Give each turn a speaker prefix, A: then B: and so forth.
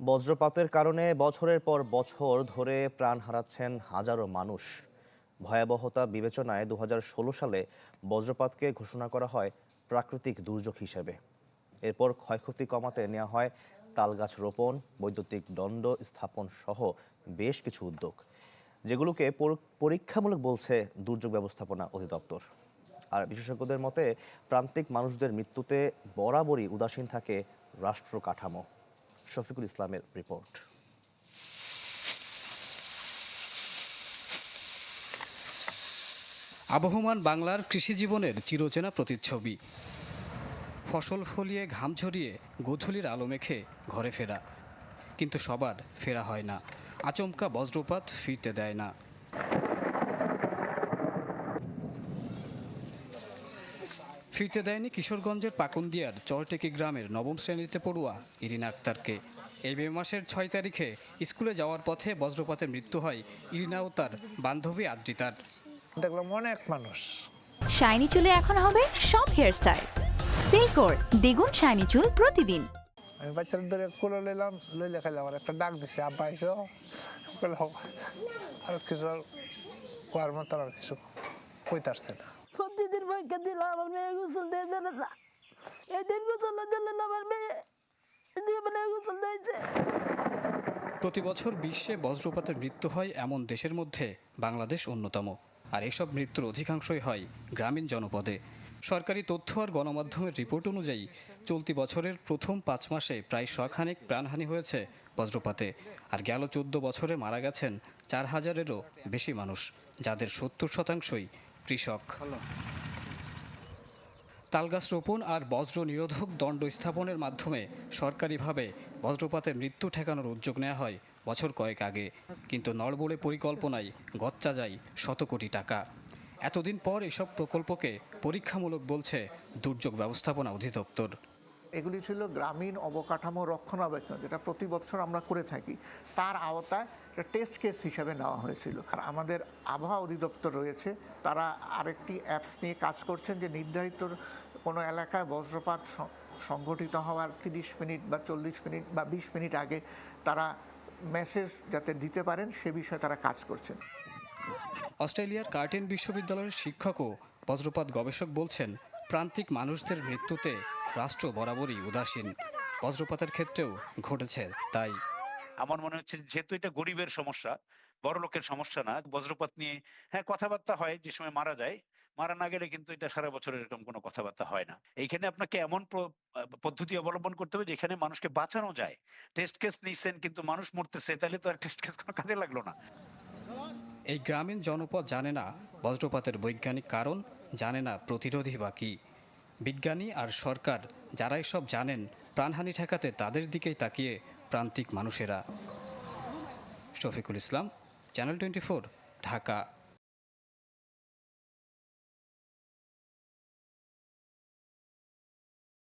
A: বজ্রপাতের কারণে বছরের পর বছর ধরে প্রাণ হারাচ্ছেন হাজারো মানুষ। ভয়াবহতা বিবেচনায় দু হাজার ষোলো সালে বজ্রপাতকে ঘোষণা করা হয় প্রাকৃতিক দুর্যোগ হিসেবে। এরপর ক্ষয়ক্ষতি কমাতে নেওয়া হয় তালগাছ রোপণ, বৈদ্যুতিক দণ্ড স্থাপন সহ বেশ কিছু উদ্যোগ, যেগুলোকে পরীক্ষামূলক বলছে দুর্যোগ ব্যবস্থাপনা অধিদপ্তর। আর বিশেষজ্ঞদের মতে, প্রান্তিক মানুষদের মৃত্যুতে বরাবরই উদাসীন থাকে রাষ্ট্র কাঠামো শফিকুল ইসলামের রিপোর্ট
B: আবহমান বাংলার কৃষি জীবনের চিরচেনা প্রতিচ্ছবি। ফসল ফলিয়ে ঘাম ঝরিয়ে গোধূলির আলো মেখে ঘরে ফেরা। কিন্তু সবার ফেরা হয় না। আচমকা বজ্রপাত ফিরতে দেয় না। ফিরতে দেয়নি কিশোরগঞ্জের পাকুন্দিয়ার চরটেকি গ্রামের নবম শ্রেণীতে পড়ুয়া ইরিনা আক্তারকে। এই মে মাসের ছয় তারিখে স্কুলে যাওয়ার পথে বজ্রপাতে মৃত্যু হয় ইরিনা ও তার বান্ধবী আদ্রিতার।
C: দেখলাম অনেক মানুষ।
D: শাইনি চুলে এখন হবে সব হেয়ারস্টাইল সিল্কোর দ্বিগুণ শাইনি চুল প্রতিদিন।
C: আমি বাচ্চাদের ধরে কুলো লইলাম লইলে খাইলে আমার একটা ডাক দিছে আব্বা আইসো। আর কিছু আর কোয়ার মতো আর কিছু কইতে আসছে না।
E: আমার মেয়ে গোসল দিয়ে না। এদিন গোসল আমার মেয়ে গোসল দিয়েছে।
B: প্রতি বছর বিশ্বে বজ্রপাতের মৃত্যু হয় এমন দেশের মধ্যে, বাংলাদেশ অন্যতম। আর এসব মৃত্যুর অধিকাংশই হয় গ্রামীণ জনপদে। সরকারি তথ্য আর গণমাধ্যমের রিপোর্ট অনুযায়ী, চলতি বছরের প্রথম পাঁচ মাসে প্রায় শখানেক প্রাণহানি হয়েছে বজ্রপাতে। আর গেল চোদ্দ বছরে মারা গেছেন চার হাজারেরও বেশি মানুষ, যাদের সত্তর শতাংশই কৃষক। তালগাছ রোপণ আর বজ্র নিরোধক দণ্ড স্থাপনের মাধ্যমে সরকারিভাবে বজ্রপাতের মৃত্যু ঠেকানোর উদ্যোগ নেওয়া হয় বছর কয়েক আগে। কিন্তু নড়বড়ে পরিকল্পনায় গচ্চা যায় শত কোটি টাকা। এতদিন পর এসব প্রকল্পকে পরীক্ষামূলক বলছে দুর্যোগ ব্যবস্থাপনা অধিদপ্তর।
F: এগুলি ছিল গ্রামীণ অবকাঠামো রক্ষণাবেক্ষণ, যেটা প্রতি বছর আমরা করে থাকি। তার আওতায় একটা টেস্ট কেস হিসাবে নেওয়া হয়েছিল। আর আমাদের আবহাওয়া অধিদপ্তর রয়েছে, তারা আরেকটি অ্যাপস নিয়ে কাজ করছেন যে নির্ধারিত কোনো এলাকায় বজ্রপাত সংঘটিত হওয়ার তিরিশ মিনিট বা চল্লিশ মিনিট বা বিশ মিনিট আগে তারা মেসেজ যাতে দিতে পারেন, সে বিষয়ে তারা কাজ করছেন।
B: অস্ট্রেলিয়ার কার্টেন বিশ্ববিদ্যালয়ের শিক্ষক ও বজ্রপাত গবেষক বলছেন, প্রান্তিক মানুষদের মৃত্যুতে রাষ্ট্র বরাবরই উদাসীন। বজ্রপাতের ক্ষেত্রেও ঘটেছে তাই।
G: আমার মনে হচ্ছে যেহেতু এটা গরিবের সমস্যা বড় লোকের সমস্যা না বজ্রপাত নিয়ে হ্যাঁ কথাবার্তা হয় যে সময় মারা যায় মারা না গেলে কিন্তু এটা সারা বছর এরকম কোনো কথাবার্তা হয় না। এইখানে আপনাকে এমন পদ্ধতি অবলম্বন করতে হবে যেখানে মানুষকে বাঁচানো যায়। টেস্ট কেস নিচ্ছেন কিন্তু মানুষ মরতেছে তাহলে তো আর টেস্ট কেস কোনো কাজে লাগল না।
B: এই গ্রামীণ জনপদ জানে না বজ্রপাতের বৈজ্ঞানিক কারণ জানে না প্রতিরোধী বা কী। বিজ্ঞানী আর সরকার যারা এসব জানেন, প্রাণহানি ঠেকাতে তাদের দিকেই তাকিয়ে প্রান্তিক মানুষেরা। Shafiqul Islam, channel twenty Dhaka.